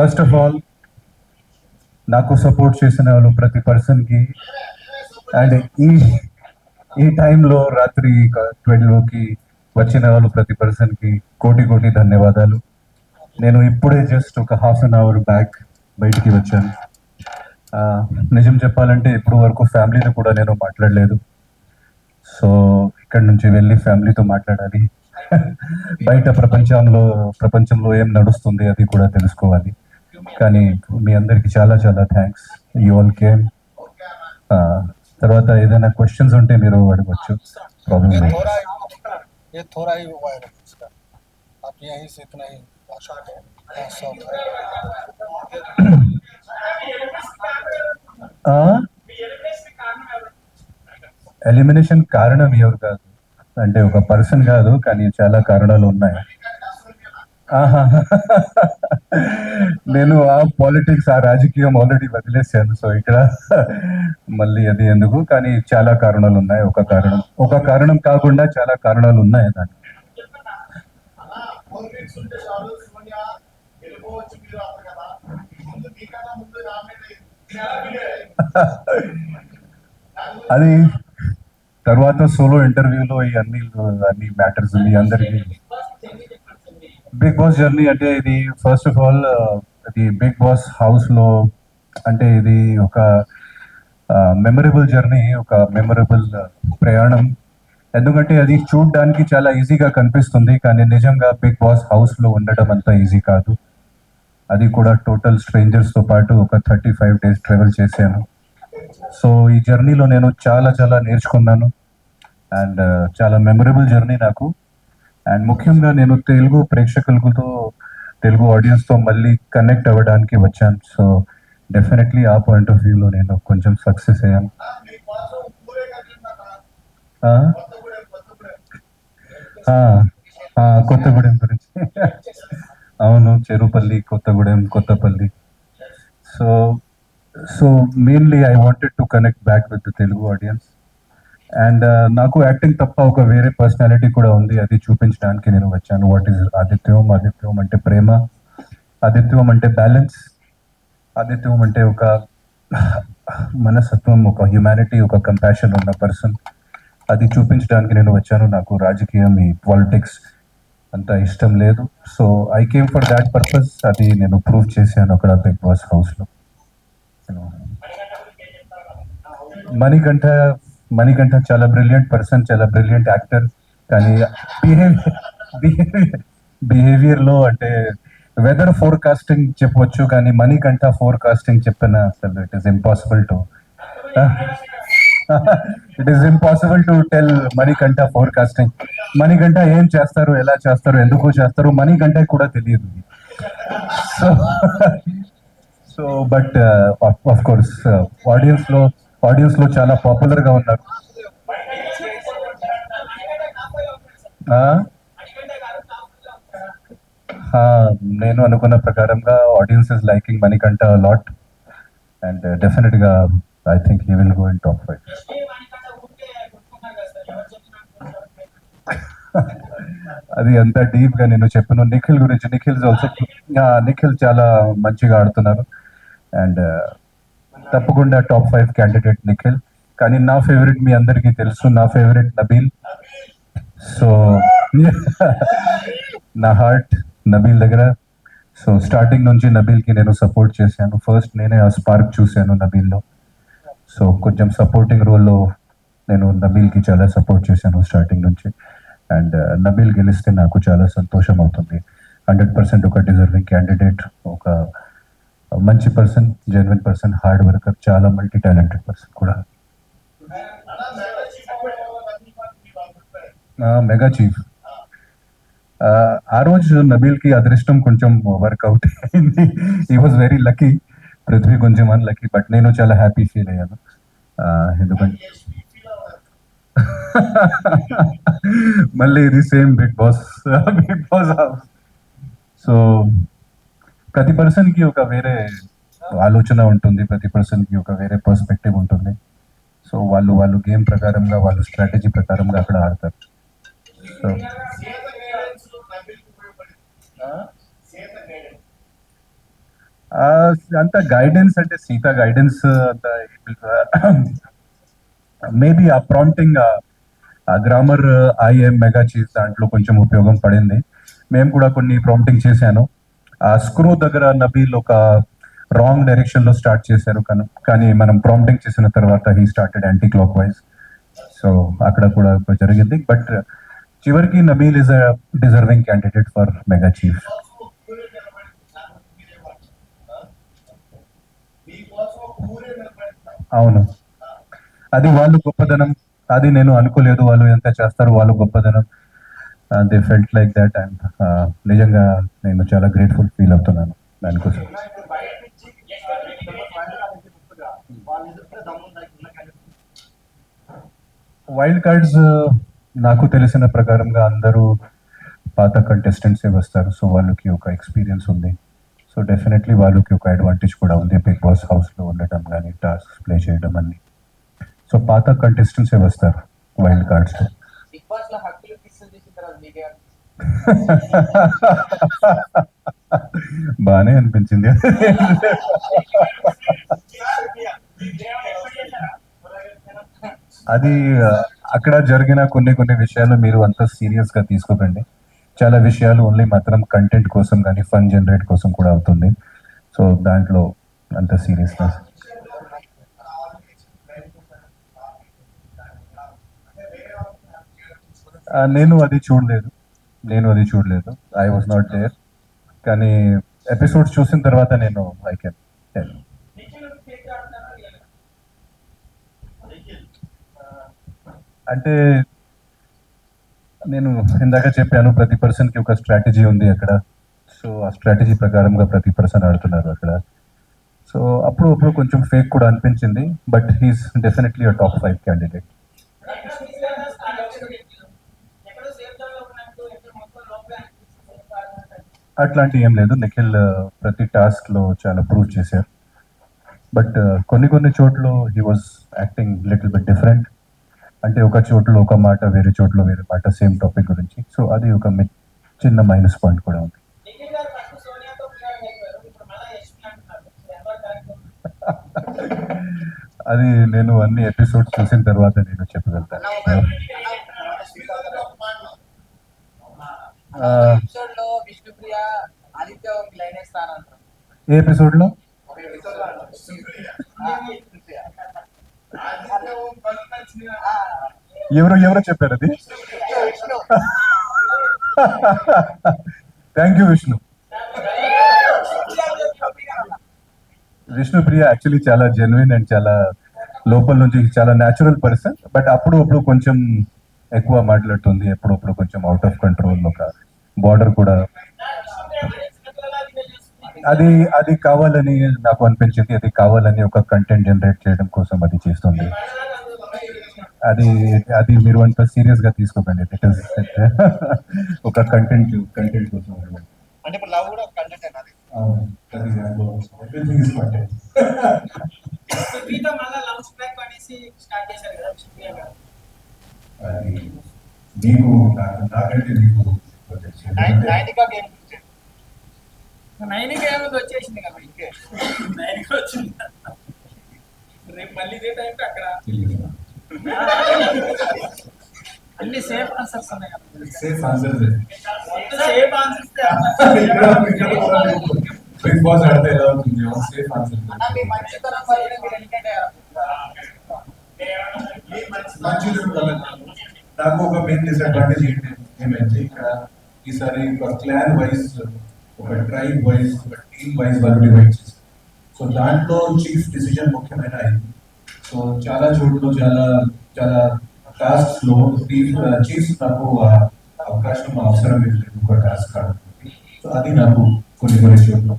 First of all నాకు support చేసిన వాళ్ళు ప్రతి పర్సన్కి అండ్ ఈ ఈ టైంలో రాత్రి ట్వెల్వ్కి వచ్చిన వాళ్ళు ప్రతి పర్సన్కి కోటి కోటి ధన్యవాదాలు. నేను ఇప్పుడే జస్ట్ ఒక హాఫ్ అన్ అవర్ బ్యాక్ బయటికి వచ్చాను. నిజం చెప్పాలంటే ఇప్పుడు వరకు ఫ్యామిలీతో కూడా నేను మాట్లాడలేదు. సో ఇక్కడ నుంచి వెళ్ళి ఫ్యామిలీతో మాట్లాడాలి. బయట ప్రపంచంలో ప్రపంచంలో ఏం నడుస్తుంది అది కూడా తెలుసుకోవాలి. కానీ మీ అందరికి చాలా చాలా థ్యాంక్స్ యూ ఆల్ కేమ్ తర్వాత ఏదైనా క్వశ్చన్స్ ఉంటే మీరు అడగచ్చు. ప్రాబ్లం ఎలిమినేషన్ కారణం ఎవరు కాదు? అంటే ఒక పర్సన్ కాదు కానీ చాలా కారణాలు ఉన్నాయి. నేను ఆ పాలిటిక్స్ ఆ రాజకీయం ఆల్రెడీ వదిలేసాను. సో ఇక్కడ మళ్ళీ అది ఎందుకు? కానీ చాలా కారణాలు ఉన్నాయి. ఒక కారణం ఒక కారణం కాకుండా చాలా కారణాలు ఉన్నాయి దానికి. అది తర్వాత సోలో ఇంటర్వ్యూలో ఈ అన్ని అన్ని మ్యాటర్స్ మీ అందరికి. బిగ్ బాస్ జర్నీ అంటే ఇది ఫస్ట్ ఆఫ్ ఆల్ ఇది బిగ్ బాస్ హౌస్లో అంటే ఇది ఒక మెమరబుల్ జర్నీ ఒక మెమరబుల్ ప్రయాణం. ఎందుకంటే అది చూడడానికి చాలా ఈజీగా కనిపిస్తుంది కానీ నిజంగా బిగ్ బాస్ హౌస్లో ఉండడం అంత ఈజీ కాదు. అది కూడా టోటల్ స్ట్రేంజర్స్తో పాటు ఒక థర్టీ ఫైవ్ డేస్ ట్రావెల్ చేశాను. సో ఈ జర్నీలో నేను చాలా చాలా నేర్చుకున్నాను. అండ్ చాలా మెమరబుల్ జర్నీ నాకు. అండ్ ముఖ్యంగా నేను తెలుగు ప్రేక్షకులతో తెలుగు ఆడియన్స్తో మళ్ళీ కనెక్ట్ అవ్వడానికి వచ్చాను. సో డెఫినెట్లీ ఆ పాయింట్ ఆఫ్ వ్యూలో నేను కొంచెం సక్సెస్ అయ్యాను. కొత్తగూడెం కొత్తగూడెం గురించి. అవును Cherupalli Kothagudem Kothapalli. So so mainly I wanted to connect back with the Telugu audience and uh, నాకు యాక్టింగ్ తప్ప ఒక వేరే పర్సనాలిటీ కూడా ఉంది. అది చూపించడానికి నేను వచ్చాను. What is ఆదిత్యం? ఆదిత్యం అంటే ప్రేమ. ఆదిత్యం అంటే బ్యాలెన్స్ ఆదిత్యం అంటే ఒక మనస్తత్వం ఒక హ్యుమానిటీ ఒక కంపాషన్ ఉన్న పర్సన్ అది చూపించడానికి నేను వచ్చాను. నాకు రాజకీయం ఈ పాలిటిక్స్ అంత ఇష్టం లేదు. So I came for that purpose అది నేను ప్రూవ్ చేశాను అక్కడ బిగ్ బాస్ హౌస్లో మణికంఠ మణికంఠ చాలా బ్రిలియంట్ పర్సన్ చాలా బ్రిలియంట్ యాక్టర్ కానీ బిహేవియర్ బిహేవియర్లో అంటే వెదర్ ఫోర్కాస్టింగ్ చెప్పవచ్చు కానీ మణికంఠ ఫోర్కాస్టింగ్ చెప్పిన అసలు it is impossible to it is impossible to tell Manikanta forecasting Manikanta ఏం చేస్తారు ఎలా చేస్తారు ఎందుకు చేస్తారు మణికంఠ కూడా తెలియదు. So so but of course ఆడియన్స్లో ఆడియన్స్లో చాలా పాపులర్గా ఉన్నారు. ఆ? నేను అనుకున్న ప్రకారంగా audience is liking Manikanta lot and డెఫినెట్గా I think he will go in top five అది అంత డీప్గా నేను చెప్పను. నిఖిల్ గురించి నిఖిల్ ఆల్సో నిఖిల్ చాలా మంచిగా ఆడుతున్నారు. అండ్ తప్పకుండా టాప్ ఫైవ్ క్యాండిడేట్ నిఖిల్. కానీ నా ఫేవరెట్ మీ అందరికీ తెలుసు నా ఫేవరెట్ నబీల్. సో నా హార్ట్ నబీల్ దగ్గర. సో స్టార్టింగ్ నుంచి నబీల్కి నేను సపోర్ట్ చేశాను. ఫస్ట్ నేనే ఆ స్పార్క్ చూశాను నబీల్లో. సో కొంచెం సపోర్టింగ్ రోల్లో నేను నబీల్కి చాలా సపోర్ట్ చేశాను స్టార్టింగ్ నుంచి. అండ్ uh, నబీల్ గెలిస్తే నాకు చాలా సంతోషం అవుతుంది. హండ్రెడ్ పర్సెంట్ ఒక డిజర్వింగ్ క్యాండిడేట్ ఒక మంచి person genuine person hard worker చాలా మల్టీ టాలెంటెడ్ పర్సన్ కూడా మెగా చీఫ్ ఆ రోజు నబీల్కి అదృష్టం కొంచెం వర్కౌట్ అయింది. ఈ వాజ్ వెరీ లక్కీ పృథ్వీ కొంచెం అన్ లక్కీ బట్ నేను చాలా హ్యాపీ ఫీల్ అయ్యాను. ఎందుకంటే మళ్ళీ ఇది same big boss big boss house so ప్రతి పర్సన్కి ఒక వేరే ఆలోచన ఉంటుంది ప్రతి పర్సన్కి ఒక వేరే పర్స్పెక్టివ్ ఉంటుంది. సో వాళ్ళు వాళ్ళు గేమ్ ప్రకారంగా వాళ్ళు స్ట్రాటజీ ప్రకారంగా అక్కడ ఆడతారు. సో గైడెన్స్ అంత గైడెన్స్ అంటే సీత గైడెన్స్ అంత మేబీ ఆ ప్రాంప్టింగ్ ఆ గ్రామర్ ఐఎం మెగా చీఫ్ దాంట్లో కొంచెం ఉపయోగం పడింది. మేము కూడా కొన్ని ప్రాంప్టింగ్ చేశాను. ఆ స్క్రూ దగ్గర నబీల్ ఒక రాంగ్ డైరెక్షన్లో స్టార్ట్ చేశారు. కను కానీ మనం ప్రాంప్టింగ్ చేసిన తర్వాత he started anti clock wise so అక్కడ కూడా జరిగింది. బట్ చివరికి Nabeel is a deserving candidate for mega chief అవును. అది వాళ్ళు గొప్పదనం. అది నేను అనుకోలేదు వాళ్ళు ఎంత చేస్తారు వాళ్ళు గొప్పదనం. They felt like that and నిజంగా నేను చాలా గ్రేట్ఫుల్ ఫీల్ అవుతున్నాను దానికోసం వైల్డ్ కార్డ్స్ uh, నాకు తెలిసిన ప్రకారంగా అందరూ పాత కంటెస్టెంట్సే వస్తారు. సో వాళ్ళకి ఒక ఎక్స్పీరియన్స్ ఉంది. సో డెఫినెట్లీ వాళ్ళకి ఒక అడ్వాంటేజ్ కూడా ఉంది. బిగ్ బాస్ హౌస్లో ఉండటం కానీ టాస్క్ ప్లే చేయడం అన్ని. సో పాత కంటెస్టెంట్సే వస్తారు? వైల్డ్ కార్డ్స్లో బిగ్ బాస్లో హక్కులు కిస్సులు బానే బాగానే అనిపించింది. అది అక్కడ జరిగిన కొన్ని కొన్ని విషయాలు మీరు అంత సీరియస్గా తీసుకోకండి. చాలా విషయాలు ఓన్లీ మాత్రం కంటెంట్ కోసం కానీ ఫన్ జనరేట్ కోసం కూడా అవుతుంది. సో దాంట్లో అంత సీరియస్నెస్ నేను అది చూడలేదు. నేను అది చూడలేదు. ఐ వాజ్ నాట్ దేర్ కానీ ఎపిసోడ్స్ చూసిన తర్వాత నేను ఐ కెన్ అంటే నేను ఇందాక చెప్పాను ప్రతి పర్సన్కి ఒక స్ట్రాటజీ ఉంది అక్కడ. సో ఆ స్ట్రాటజీ ప్రకారంగా ప్రతి పర్సన్ ఆడుతున్నారు అక్కడ. సో అప్పుడు అప్పుడు కొంచెం ఫేక్ కూడా అనిపించింది but he's definitely a top five candidate అట్లాంటి ఏం లేదు. నిఖిల్ ప్రతి టాస్క్లో చాలా ప్రూవ్ చేశారు. బట్ కొన్ని కొన్ని చోట్ల he was acting little bit different అంటే ఒక చోట్ల ఒక మాట వేరే చోట్ల వేరే మాట సేమ్ టాపిక్ గురించి. సో అది ఒక చిన్న మైనస్ పాయింట్ కూడా ఉంది. అది నేను అన్ని ఎపిసోడ్స్ చూసిన తర్వాత నేను చెప్పగలుగుతాను. ఏ ఎపిసోడ్లో? ఎవరో ఎవరో చెప్పారు అది? Vishnu thank you Vishnu Vishnupriya actually చాలా జెన్యున్ అండ్ చాలా లోపల నుంచి చాలా న్యాచురల్ పర్సన్ బట్ అప్పుడు అప్పుడు కొంచెం ఎక్కువ మాట్లాడుతుంది ఎప్పుడప్పుడు కొంచెం అవుట్ ఆఫ్ కంట్రోల్ ఒక బార్డర్ కూడా అది అది కావాలని నాకు అనిపించింది. అది కావాలని ఒక కంటెంట్ జనరేట్ చేయడం కోసం అది చేస్తుంది. అది అది మీరు అంత సీరియస్గా తీసుకోకండి. ఒక కంటెంట్ కంటెంట్ కోసం అంటే ఇప్పుడు లవ్ కూడా కంటెంట్ అది content. సుప్రీతో మళ్ళీ లవ్ స్ట్రైక్ అనేసి స్టార్ట్ చేశారు కదా గారు. అది నీకు నాకు నాకంటే నీకు నైనికా గేమ్ నైన్కి ఏముంది వచ్చేసింది కదా ఇంకే నైన్కి వచ్చింది రేపు మళ్ళీ ఇదే టైంకి అక్కడ అన్ని సేఫ్ ఆన్సర్స్ ఉన్నాయి కదా సేఫ్ ఆన్సర్ మొత్తం సేఫ్ ఆన్సర్స్ బిగ్ బాస్ ఆడితే ఎలా ఉంటుంది సేఫ్ ఆన్సర్ అన్న మీ మంచితనం వల్ల మీరు ఎందుకంటే మంచిది నాకు ఒక మెయిన్ డిసడ్వాంటేజ్ ఏంటి ఏమైంది ఇక్కడ ఈసారి ఒక క్లాన్ వైజ్ ఒక ట్రైబ్ వైజ్ ఒక టీమ్ వైజ్ వాళ్ళు డివైడ్ చేశారు సో దాంట్లో చీఫ్ డిసిజన్ ముఖ్యమైన అయింది సో చాలా చోట్ల చాలా చాలా టాస్క్లో చీఫ్ నాకు అవకాశం అవసరం లేదు ఒక టాస్క్ ఆడడానికి సో అది నాకు కొన్ని కొన్ని చోట్ల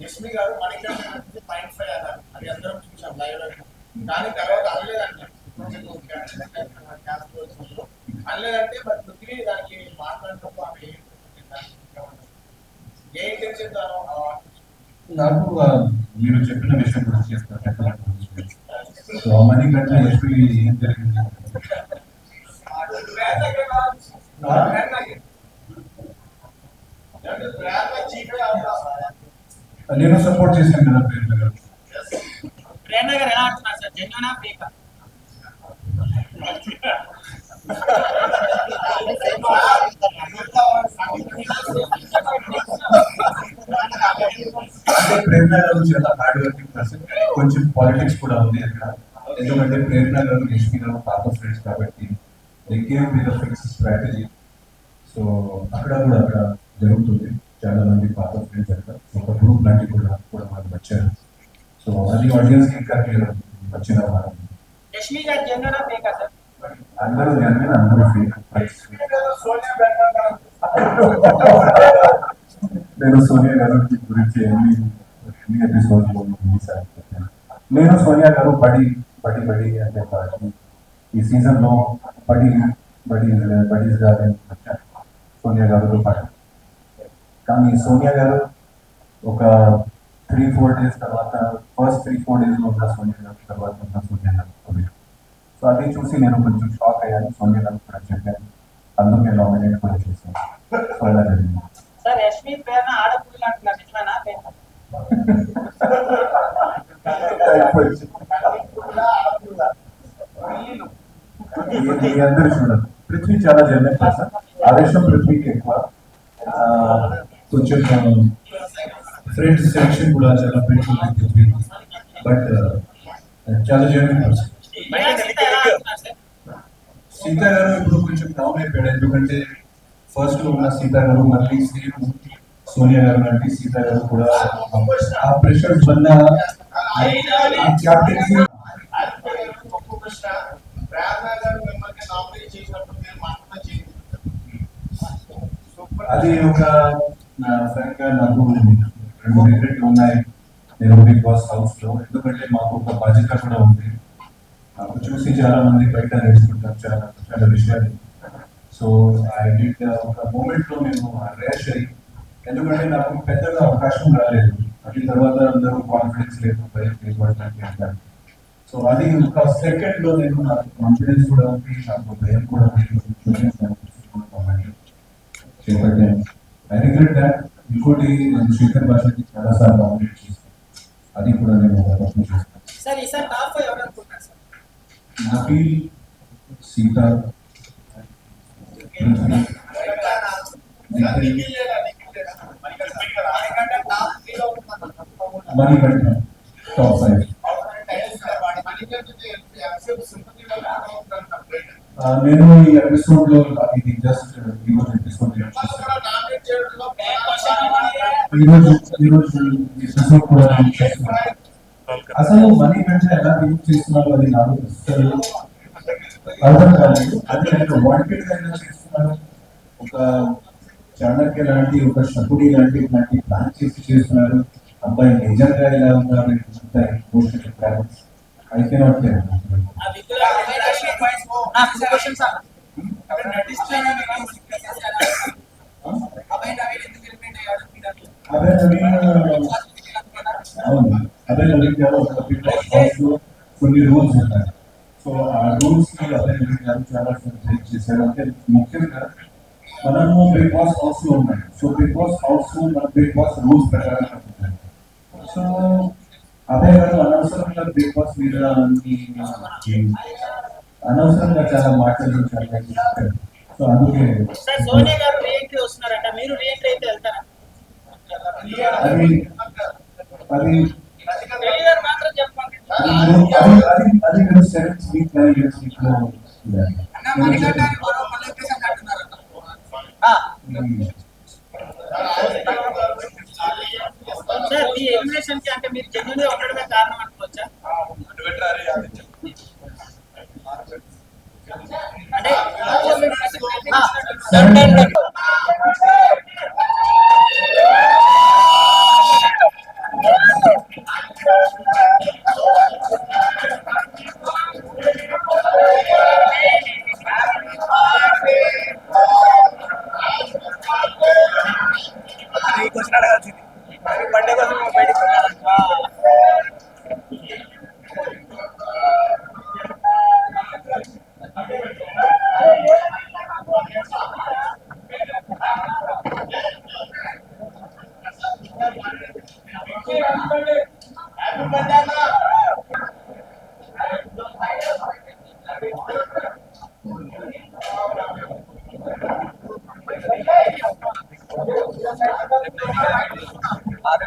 యశ్మి గారు మణికంఠ నుంచి పాయింట్ ఫైవ్ అన్నారు అది అందరం చూసాం లైవ్లో. కానీ తర్వాత అనలేదంట అనలేదంటే మరి పృథ్వీ దానికి ఆమె నాకు మీరు చెప్పిన విషయం గురించి చెప్తాను సో మనీ కంటే ఎస్పీ ఏం జరిగింది? చీఫ్ చేశాను కదా ప్రేరణ గారు. ప్రేరణ గారు ఎలా అంటున్నారు సార్? జెన్యునా ఫేకా ప్రేరణ గారు చాలా హార్డ్ వర్కింగ్ పర్సన్ కొంచెం పాలిటిక్స్ కూడా ఉంది అక్కడ. ఎందుకంటే ప్రేరణ గారు యశ్మి గారు పాత ఫ్రెండ్స్ కాబట్టి. Came with fix strategy so అక్కడ కూడా అక్కడ జరుగుతుంది. చాలా మంది పాత ఫ్రెండ్స్ అక్కడ. ఒక గ్రూప్ లాంటి కూడా కూడా మాకు వచ్చారు. సో అది ఆడియన్స్ ఇంకా క్లియర్ వచ్చిన వారం. యష్మి గారు జెన్యునా ఫేకా సార్? అందరూ జనరల్ అందరూ ఫేక్ సోనియా బెంగళూరు నేను సోనియా గారు గురించి ఎన్ని ఎన్ని ఎపిసోడ్లు ఎన్నిసార్లు చెప్పాను నేను సోనియా గారు బడి బడి బడి అంటే పాటి ఈ సీజన్లో బడి బడి బడీస్గా నేను వచ్చాను సోనియా గారితో పాటు కానీ సోనియా గారు ఒక త్రీ ఫోర్ డేస్ తర్వాత ఫస్ట్ త్రీ ఫోర్ డేస్లో ఉన్న సోనియా గారు తర్వాత ఉన్న సోనియా గారు పోయారు. సో అది చూసి నేను కొంచెం షాక్ అయ్యాను సోనియా గారు కూడా చెప్పాను అందుకే నామినేట్ కూడా చేశాను సో అలా జరిగింది సార్ యష్మి ప్రేరణ ఆడపిల్ల అంటున్నారు నిజమేనా ఫేకా మీ అందరూ చూడదు పృథ్వీ చాలా జర్నల్ పర్సన్ ఆవేశం పృథ్వీకి ఎక్కువ ఆ, కొంచెం ఫ్రెండ్స్ సెలక్షన్ కూడా చాలా ఫ్రెండ్స్ ఉంది పృథ్వీ బట్ చాలా జర్నల్ పర్సన్ మీరా సీత ఎలా అంటున్నారు సార్ సీత గారు ఇప్పుడు కొంచెం డౌన్ అయిపోయాడు ఎందుకంటే ఫస్ట్లో ఉన్న సీత గారు మళ్ళీ సేమ్ సోనియా గారు లాంటి సీత గారు కూడా ఆ ప్రెషర్ వల్ల క్యాప్టెన్సీ ఒక్క ప్రశ్న ప్రేరణ గారు మిమ్మల్ని నామినేట్ చేసినప్పుడు మీరు మాత్రమే చేయండి అది ఒక ఫ్రాంక్గా నాకు రెండు రిగ్రెట్లు ఉన్నాయి నేను బిగ్ బాస్ హౌస్లో ఎందుకంటే మాకు ఒక బాధ్యత కూడా ఉంది నాకు చూసి చాలా మంది బయట నేర్చుకుంటారు చాలా చాలా విషయాలు సో ఐ డిడ్ ఒక మూమెంట్లో నేను ర్యాష్ అయ్యి ఎందుకంటే నాకు పెద్దగా అవకాశం రాలేదు. అది తర్వాత అందరూ కాన్ఫిడెన్స్ లేదు భయం లేదు అట్లాంటి అంటారు. సో అది ఒక సెకండ్లో నేను నాకు కాన్ఫిడెన్స్ కూడా ఉంది నాకు భయం కూడా ఉంది. చేపట్టాను ఐ రిగ్రెట్ దాట్ ఇంకోటి నేను శేఖర్ భాషకి చాలా సార్లు నామినేట్ చేస్తాను అది కూడా నేను తప్పు చేస్తాను. Mani Nikhil, top five. నేను ఈ ఎపిసోడ్లో ఇది జస్ట్ ఈరోజు ఎపిసోడ్ ఈరోజు ఈరోజు ఎపిసోడ్ కూడా అసలు మనీ కంటే ఎలా యూజ్ చేస్తున్నారు అది నాకు అసలు అర్థం కాలేదు. అది నేను వాంటెడ్ అయినా చేస్తున్నాను ఒక చాణక్య లాంటి ఒక షకుడి లాంటి ఇలాంటి ప్లాన్ చేసి చేస్తున్నారు. అబ్బాయి నిజంగా ఎలా ఉన్నారు ఇంత ఎమోషన్ చెప్పారు ఐ కెనాట్ ఆ విగ్గుల నా క్వశ్చన్ సార్ నటిస్తున్నా అబ్బాయి నవీన్ ఎందుకు ఎలిమినేట్ అయ్యాడు మీ దాంట్లో? అదే నవీన్ అవును అదే నవీన్ గారు ఒక బిగ్ బాస్ హౌస్లో కొన్ని రూల్స్ ఉంటాయి సో ఆ రూల్స్ని అదే నవీన్ గారు చాలా బ్రేక్ చేశారు అంటే ముఖ్యంగా మనము బిగ్ బాస్ హౌస్లో ఉన్నాం సో బిగ్ బాస్ హౌస్ మన బిగ్ బాస్ రూల్స్ ప్రకారం నడుపుతాం. సో అదే గారు అనవసరంగా బిగ్ బాస్ అన్ని అనవసరంగా చాలా మాటలు. సో అందుకే సోనియా గారు రీఎంట్రీ వస్తున్నారంట. మీరు రీఎంట్రీ అయితే వెళ్తారా? అది అది అది సెవెంత్ వీక్ వీక్లో ఈ ఎలిమినేషన్ కి అంటే మీరు జెన్యున్ గా ఉండడమే కారణం అనుకోవచ్చా అంటే నీకు వచ్చిన అడగాల్సింది పండుగ కోసం బయటకు